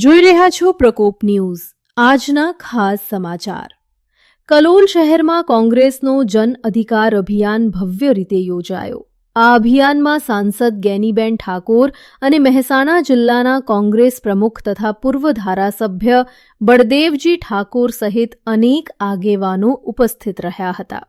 જોઈ રહ્યા છો પ્રકોપ ન્યૂઝ. આજના ખાસ સમાચાર. કલોલ શહેરમાં કોંગ્રેસનો જન અધિકાર અભિયાન ભવ્ય રીતે યોજાયો. આ અભિયાનમાં સાંસદ ગેનીબેન ઠાકોર અને મહેસાણા જિલ્લાના કોંગ્રેસ પ્રમુખ તથા પૂર્વ ધારાસભ્ય બળદેવજી ઠાકોર સહિત અનેક આગેવાનો ઉપસ્થિત રહ્યા હતા.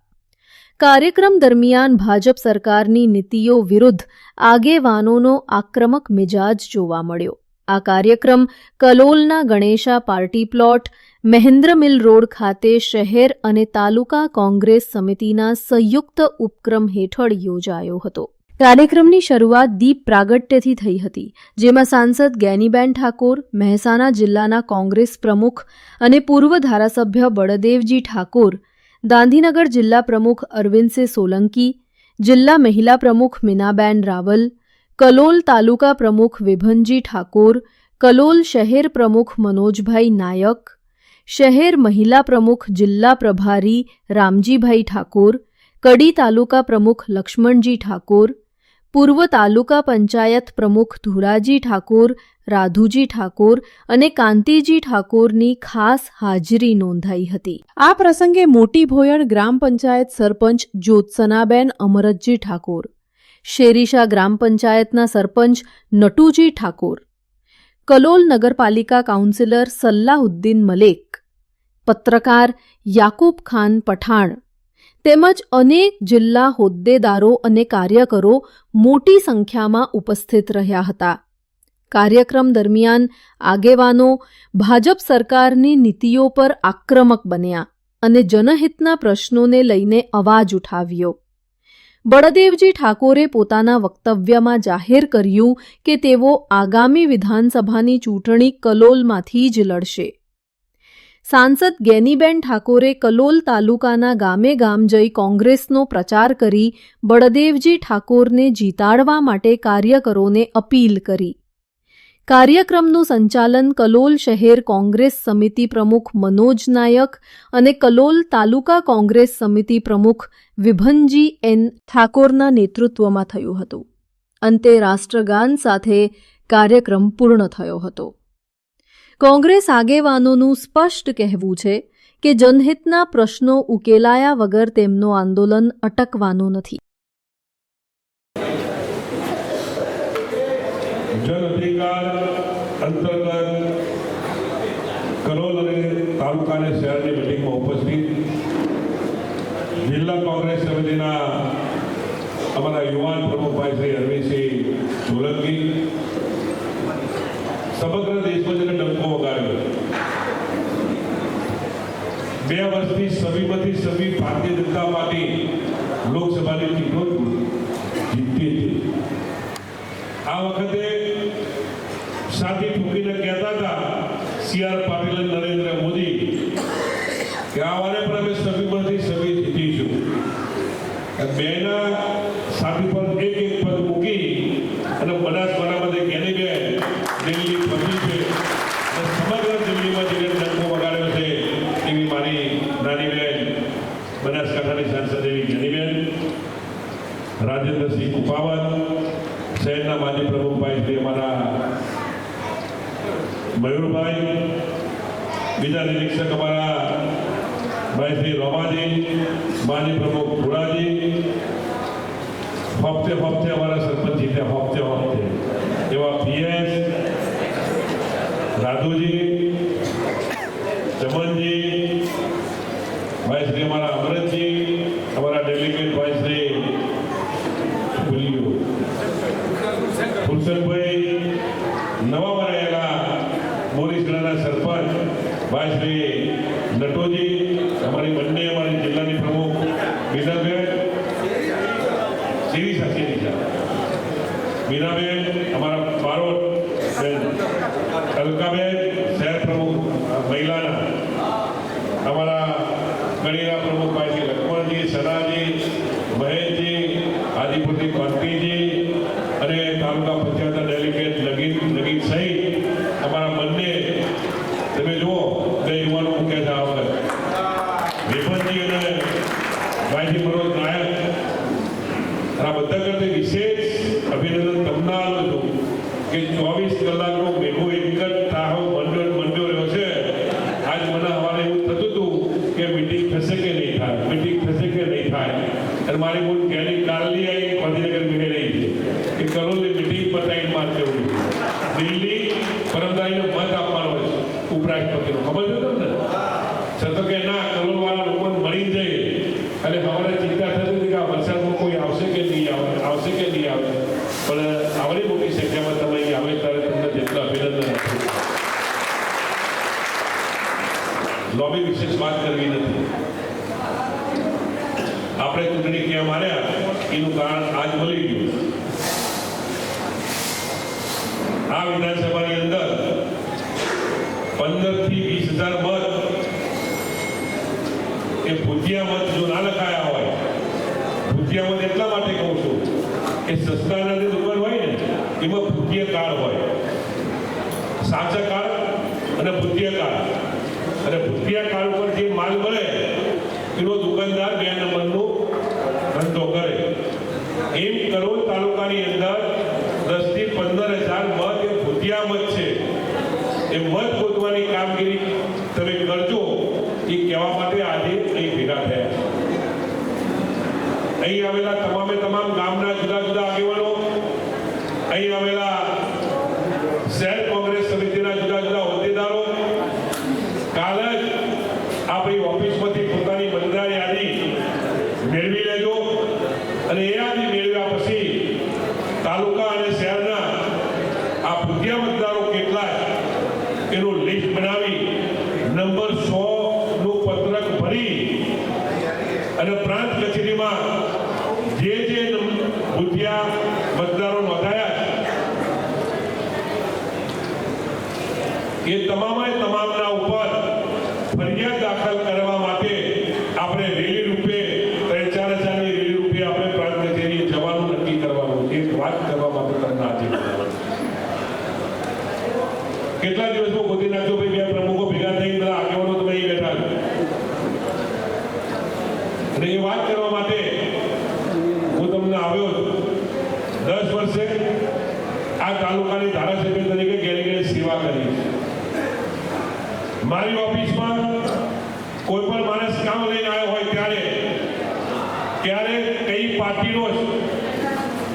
કાર્યક્રમ દરમિયાન ભાજપ સરકારની નીતિઓ વિરુદ્ધ આગેવાનોનો આક્રમક મિજાજ જોવા મળ્યો. આ કાર્યક્રમ કલોલના Ganesha party plot, Mahendra mill road ખાતે શહેર અને તાલુકા કોંગ્રેસ સમિતિના સંયુક્ત ઉપક્રમ હેઠળ યોજાયો હતો. કાર્યક્રમની શરૂઆત દીપ પ્રાગટ્યથી થઈ હતી, જેમાં સાંસદ ગેનીબેન ઠાકોર, મહેસાણા જિલ્લાના કોંગ્રેસ પ્રમુખ અને પૂર્વ ધારાસભ્ય બળદેવજી ઠાકોર, ગાંધીનગર જિલ્લા પ્રમુખ અરવિંદસિંહ સોલંકી, જિલ્લા મહિલા પ્રમુખ મીનાબેન રાવલ કલોલ તાલુકા પ્રમુખ વિભનજી ઠાકોર, કલોલ શહેર પ્રમુખ મનોજભાઈ નાયક, શહેર મહિલા પ્રમુખ જિલ્લા પ્રભારી રામજીભાઈ ઠાકોર, કડી તાલુકા પ્રમુખ લક્ષ્મણજી ઠાકોર, પૂર્વ તાલુકા પંચાયત પ્રમુખ ધુરાજી ઠાકોર, રાધુજી ઠાકોર અને કાંતિજી ઠાકોરની ખાસ હાજરી નોંધાઈ હતી. આ પ્રસંગે મોટી ભોયણ ગ્રામ પંચાયત સરપંચ જ્યોત્સનાબેન અમરતજી ઠાકોર શેરીશા ગ્રામ પંચાયતના સરપંચ નટુજી ઠાકોર, કલોલ નગરપાલિકા કાઉન્સિલર સલ્લાહુદ્દીન મલેક, પત્રકાર યાકૂબ ખાન પઠાણ તેમજ અનેક જિલ્લા હોદ્દેદારો અને કાર્યકરો મોટી સંખ્યામાં ઉપસ્થિત રહ્યા હતા. કાર્યક્રમ દરમિયાન આગેવાનો ભાજપ સરકારની નીતિઓ પર આક્રમક બન્યા અને જનહિતના પ્રશ્નોને લઈને અવાજ ઉઠાવ્યો. બળદેવજી ઠાકોરે પોતાના વક્તવ્યમાં જાહેર કર્યું કે તેઓ આગામી વિધાનસભાની ચૂંટણી કલોલમાંથી જ લડશે. સાંસદ ગેનીબેન ઠાકોરે કલોલ તાલુકાના ગામે ગામ જઈ કોંગ્રેસનો પ્રચાર કરી બળદેવજી ઠાકોરને જીતાડવા માટે કાર્યકરોને અપીલ કરી. કાર્યક્રમનું સંચાલન કલોલ શહેર કોંગ્રેસ સમિતિ પ્રમુખ મનોજ નાયક અને કલોલ તાલુકા કોંગ્રેસ સમિતિ પ્રમુખ વિભનજી એન ઠાકોરના નેતૃત્વમાં થયું હતું. અંતે રાષ્ટ્રગાન સાથે કાર્યક્રમ પૂર્ણ થયો હતો. કોંગ્રેસ આગેવાનોનું સ્પષ્ટ કહેવું છે કે જનહિતના પ્રશ્નો ઉકેલાયા વગર તેમનું આંદોલન અટકવાનું નથી. જન અધિકાર અંતર્ગત કલોલ અને તાલુકા અને શહેરની મિટિંગમાં ઉપસ્થિત જિલ્લા કોંગ્રેસ સમિતિના અમારા યુવાન પ્રમુખભાઈ શ્રી અરવિંદસિંહ સોલંકી સમગ્ર દેશમાં જેને ડંકો વગાડ્યો. બે વર્ષથી સભીમાંથી સભી ભારતીય જનતા પાર્ટી લોકસભાની સીટો જીતતી હતી. આ વખતે સાથી ઠોકીને કહેતા હતા, સી આર પાટીલ નરેન્દ્ર મોદી, કે આવાને પણ અમે સભીમાંથી સભી જીતીશું. બેના સાથી પર એક એક પદ મૂકી અને બનાસકાંઠામાંથી ઘેરી બે, દિલ્હી પહોંચી છે. અને સમગ્ર દિલ્હીમાં જેને ડંકો વગાડ્યો છે, એવી મારી નાની બેન, બનાસકાંઠાની સાંસદ એવી ઘેરીબેન રાજેન્દ્રસિંહ કુપાવત, શહેરના માજી પ્રમુખભાઈ શ્રી અમારા મયુરભાઈ, બીજા નિરીક્ષક અમારા ભાઈ શ્રી રોમાજી, માજી પ્રમુખ ભુરાજી હપ્તે હપ્તે અમારા સરપંચ જીત્યા હપ્તે હપ્તે એવા પીએસ રાધુજી ચમનજી, ભાઈ શ્રી અમારા અમરતજી અમારા ડેલિગેટ ભાઈ શ્રી ભૂલી ગયો ફુલસનભાઈ નવા બનાયેલા બોરીસગઢના સરપંચ ભાઈ શ્રી નટોજી અમારી બંને અમારી જિલ્લાની પ્રમુખ બીનાબેન સીરી સાચી છે બીનાબેન અમારા પારોટ બેન. અલકાબેન શહેર પ્રમુખ મહિલાના. અમારા ગણીના પ્રમુખ ભાઈ શ્રી લક્ષ્મણજી સનાજી મહેશજી આદિપુરથી કાંતિજી અને તાલુકા પંચાયતના ડેલિગેટ નગીન નગીન સહિત અમારા બંને તમે જુઓ બે યુવાનો મૂક્યા છે આ વખત વિપનજી અને ભાઈજી મનોજ નાયક અને આ બધા કરતા વિશેષ અભિનંદન તમને આલું છું કે ચોવીસ કલાકનો મેઘો એક જ તાહો મને બધી મિટિંગ પતાવીને માર જવું દિલ્હી પરમદારીને મત આપવાનો હોય છે ઉપરાષ્ટ્રપતિનો ખબર છે તમને છતાં કે ના કરોડવાળા લોકોને મળી જઈએ અને અમારે ચિંતા થતી હતી કે આ વરસાદમાં કોઈ આવશે કે નહીં આવે આવશે કે નહીં આવે પણ આવડી મોટી સંખ્યામાં તમે અહીં આવે ત્યારે તમને જેટલા અભિનંદન આપું લોબી વિશેષ વાત કરવી નથી આપણે ચૂંટણી ક્યાં માર્યા એનું કારણ આજ મળી ગયું આ વિધાનસભાની અંદર પંદરથી વીસ હજાર મત એ ભૂતિયા મત જો ના લખાયા હોય ભૂતિયા મત એટલા માટે કહું છું કે સસ્તાના જે દુકાન હોય ને, એમાં ભૂતિયા કાળ હોય. સાચા કાળ અને ભૂતિયા કાળ અને ભૂતિયા કાળ ઉપર જે માલ મળે, એનો દુકાનદાર બે નંબરનો ધંધો કરે. એમ કરોડ તાલુકાની અંદર દસથી પંદર હજાર મત એ ભૂતિયા મત છે. એ મત ગોતવાની કામગીરી તમે કરજો એ કહેવા માટે આજે અહીં ભેગા થયા છે અહીં આવેલા તમામે તમામ ગામના જુદા જુદા આગેવાનો અહીં આવેલા શહેર કોંગ્રેસ સમિતિના જુદા જુદા હોદ્દેદારો કાલે જ આપણી ઓફિસમાંથી પોતાની મતદાર યાદી મેળવી લેજો અને એ યાદી મેળવ્યા પછી તાલુકા અને શહેરના આ ભૂતિયા મતદારો કેટલા છે એનું લિસ્ટ બનાવી નંબર સો નું પત્રક ભરી અને પ્રાંત કચેરીમાં જે જે નમ- ભૂતિયા મતદારો નોંધાયા છે એ તમામે તમામના ઉપર ફરિયાદ દાખલ કરવા માટે આપણે રેલી રૂપે ત્રણ ચાર હજારની રેલી રૂપે આપણે પ્રાંત કચેરીએ જવાનું નક્કી કરવાનું એક વાત કરવા માટે તમને આજે બોલાવ્યા. કેટલા દિવસમાં ગોતી નાખજો ભાઈ બે પ્રમુખો ભેગા થઈ બધા આગેવાનો તમે અહીં બેઠા છો અને એ વાત કરવા માટે હું તમને આવ્યો છું દસ વર્ષે આ તાલુકાની ધારાસભ્ય તરીકે ઘેરે ઘેરે સેવા કરી છે મારી ઓફિસમાં કોઈ પણ માણસ કામ લઈને આવ્યો હોય ત્યારે ત્યારે કઈ પાર્ટીનો જ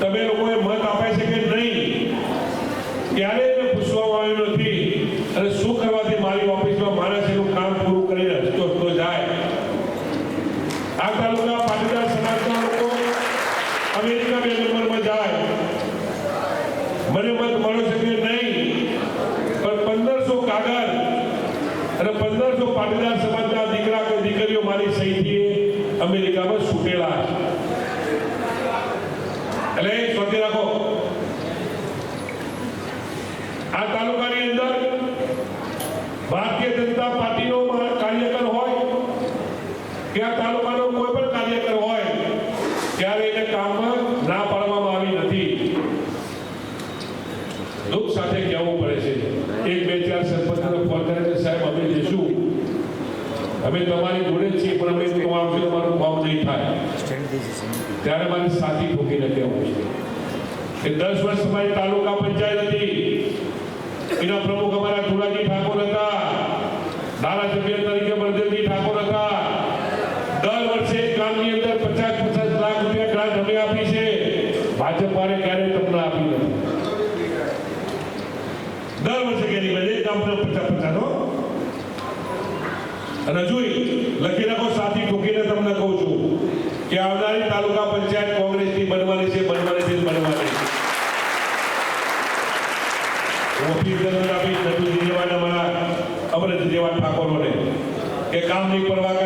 તમે લોકોએ મત આપે છે કે નહીં ત્યારે એને પૂછવામાં આવ્યું નથી. અને શું કરવાથી મારી ઓફિસમાં માણસ એનું કામ પૂરું કરીને હસતો જાય. આ તાલુકા પાટીદાર સમાજના લોકો અમેરિકા બે નંબરમાં જાય. મને મત મળે છે કે નહીં, પણ પંદરસો કાગળ અને પંદરસો પાટીદાર સમાજના દીકરા કે દીકરીઓ મારી સહીથી અમેરિકામાં છૂટેલા છે. એટલે સ્વતી રાખો. આ તાલુકાની અંદર ભારતીય જનતા પાર્ટીનો કાર્યકર હોય, કે આ તાલુકાનો કોઈ પણ કાર્યકર હોય, ત્યારે એને કામમાં ના પાડવામાં આવી નથી. દુઃખ સાથે કહેવું પડે છે. એક, બે, ચાર સરપંચને ફોન કરે છે, સાહેબ, અમે જઈશું. અમે તમારી જોડે છીએ, પણ અમે તમારું ભાવ નહીં થાય. ત્યારે મારી સાથી કે દસ વર્ષ અમારી તાલુકા પંચાયત હતી. એના પ્રમુખ અમારા ધુરાજી ઠાકોર હતા. ધારાસભ્ય તરીકે બળદેવજી ઠાકોર હતા. દર વર્ષે ગામની અંદર પચાસ પચાસ લાખ રૂપિયા ગ્રાન્ટ અમે આપી છે. ભાજપ વાળે ક્યારે તમને આપી નથી. દર વર્ષે કેરી બજે ગામ પચાસ પચાસ અને હજુ લખી રાખો સાથી ઠોકીને તમને કહું છું કે આવનારી તાલુકા પંચાયત કોંગ્રેસની બનવાની છે બનવાની છે બનવાની છે ઓફિસ અંદર આપી નટુજી જેવાના મારા અમૃત જેવા ઠાકોરોને કે કામ નહીં પરવા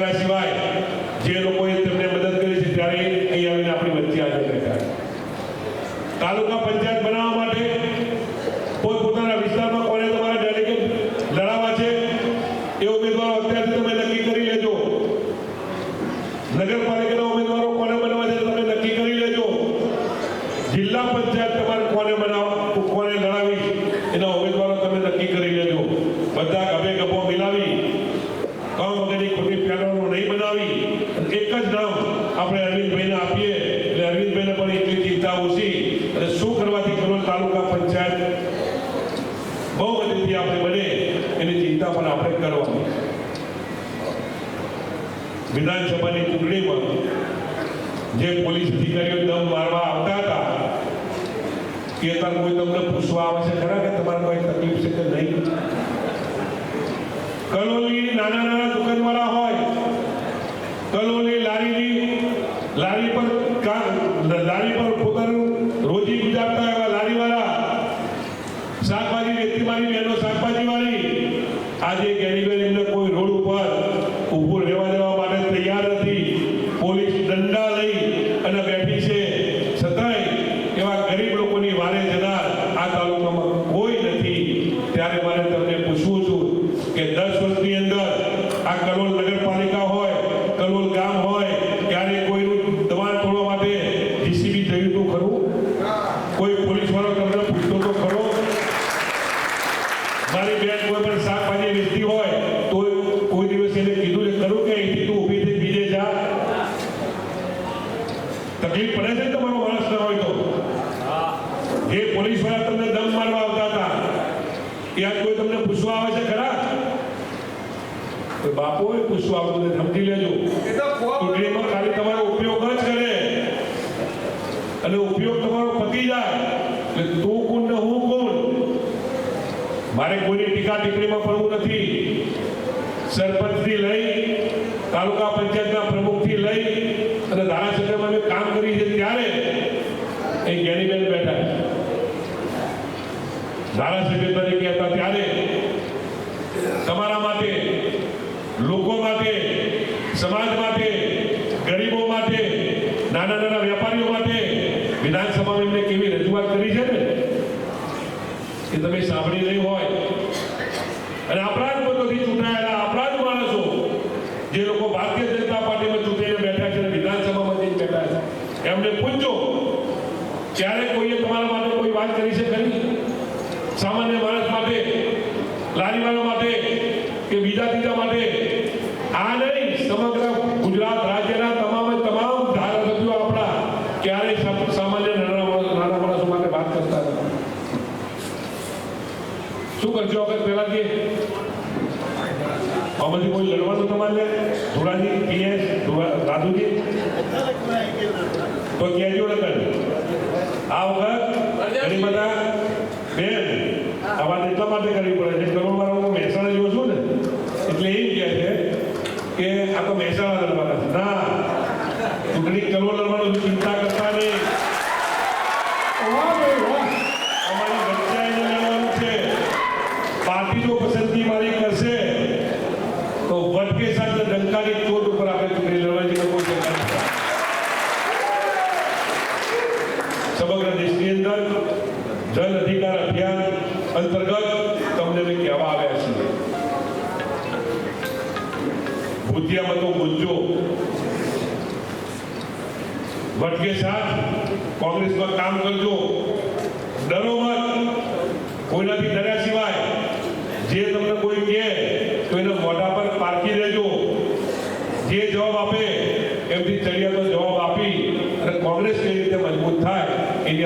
એક જ નામ આપણે અરવિંદભાઈને આપીએ એટલે અરવિંદભાઈને પણ એટલી ચિંતા ઓછી અને શું કરવાથી કરોલ તાલુકા પંચાયત બહુ મદદથી આપણે બને એની ચિંતા પણ આપણે કરવાની. વિધાનસભાની ચૂંટણીમાં જે પોલીસ અધિકારીઓ દમ મારવા આવતા હતા કે અત્યારે કોઈ તમને પૂછવા આવે છે ખરા કે તમારે કોઈ તકલીફ છે કે નહીં? કલોલની નાના નાના દુકાન વાળા હોય કરી છે ત્યારે એ ગેરીબેન બેઠા ધારાસભ્ય તરીકે હતા આમાંથી કોઈ લડવાનું તમારે? ધોળાજી પીએસ દાદુજી તો ક્યાંથી ઓળખાવી આ વખત ઘણી બધા બેન આ વાત એટલા માટે કરવી પડે છે કરોડ વાળા હું મહેસાણા જોઉં છું ને એટલે એ કહે છે કે આ તો મહેસાણા લડવાના ના ચૂંટણી કરોડ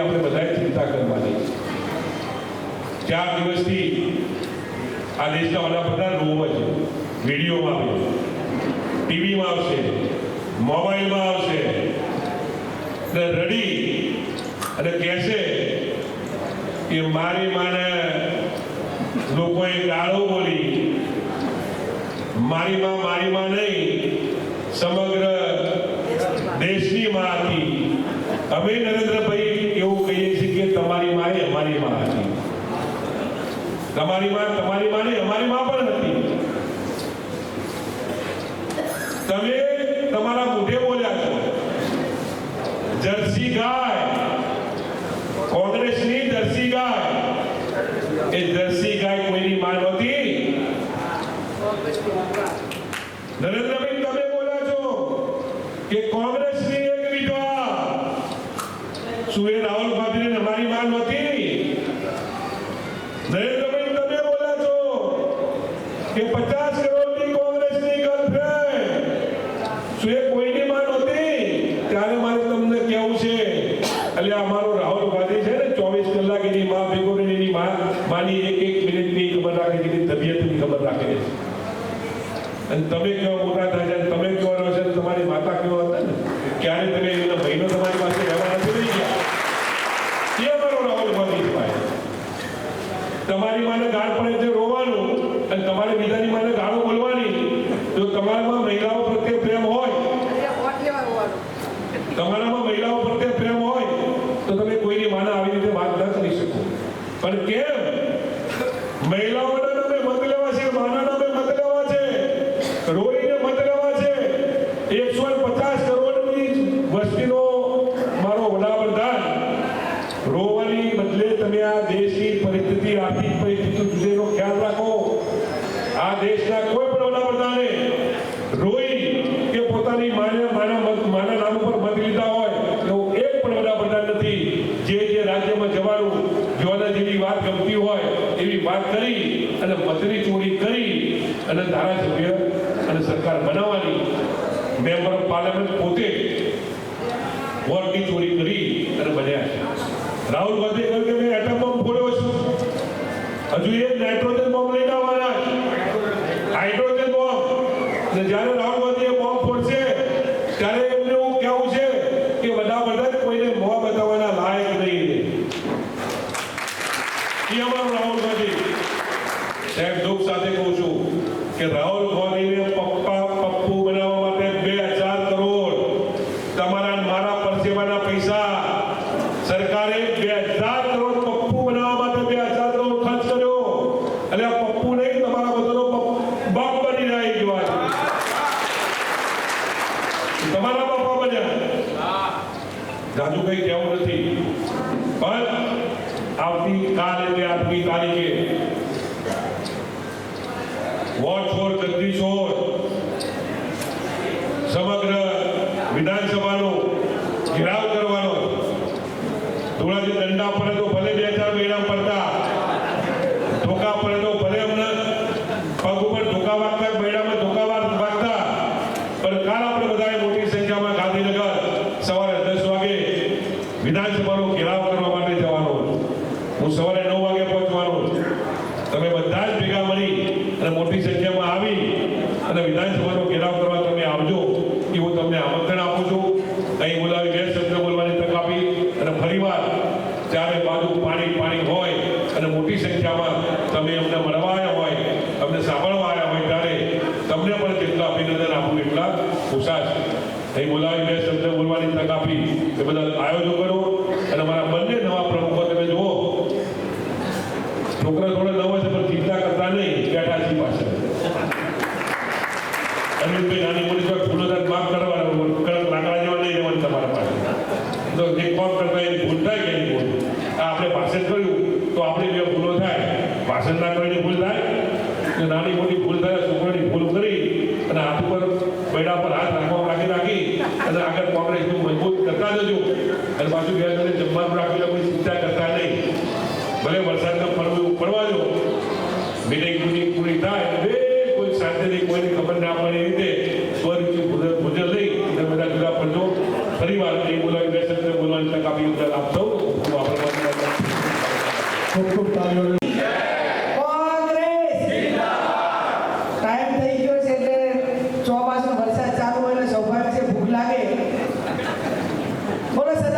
આપણે બધાએ ચિંતા કરવાની. ચાર દિવસથી આ દેશના વડાપ્રધાન રોવા છે વિડીયોમાં આવે. ટીવીમાં આવશે, મોબાઈલમાં આવશે. અને રડી અને કહેશે કે મારી માને લોકોએ ગાળો બોલી. મારી માં મારી માં નહીં, સમગ્ર દેશની માં હતી. અમે નરેન્દ્રભાઈ એવું કહીએ છીએ કે તમારી માં એ અમારી માં હતી. તમારી માં તમારી માં અમારી માં પણ હતી. તમારી માને ગાળ પડે તે રોવાનું અને તમારે બીજાની માને ગાળો બોલવાની. તો તમારા વોટની ચોરી કરી અને બન્યા છે. રાહુલ ગાંધીએ કહ્યું કે મેં એટમ બોમ્બ ફોડ્યો છે. હજુ એ નાઇટ્રોજન વોટ ફોર જગદીશોર સમગ્ર વિધાનસભાનો ઘેરાવ કરવાનો ધોળાજી દંડા પર તો ચાલુ હોય ને સૌભાગ્ય ભૂખ લાગે બોલો સર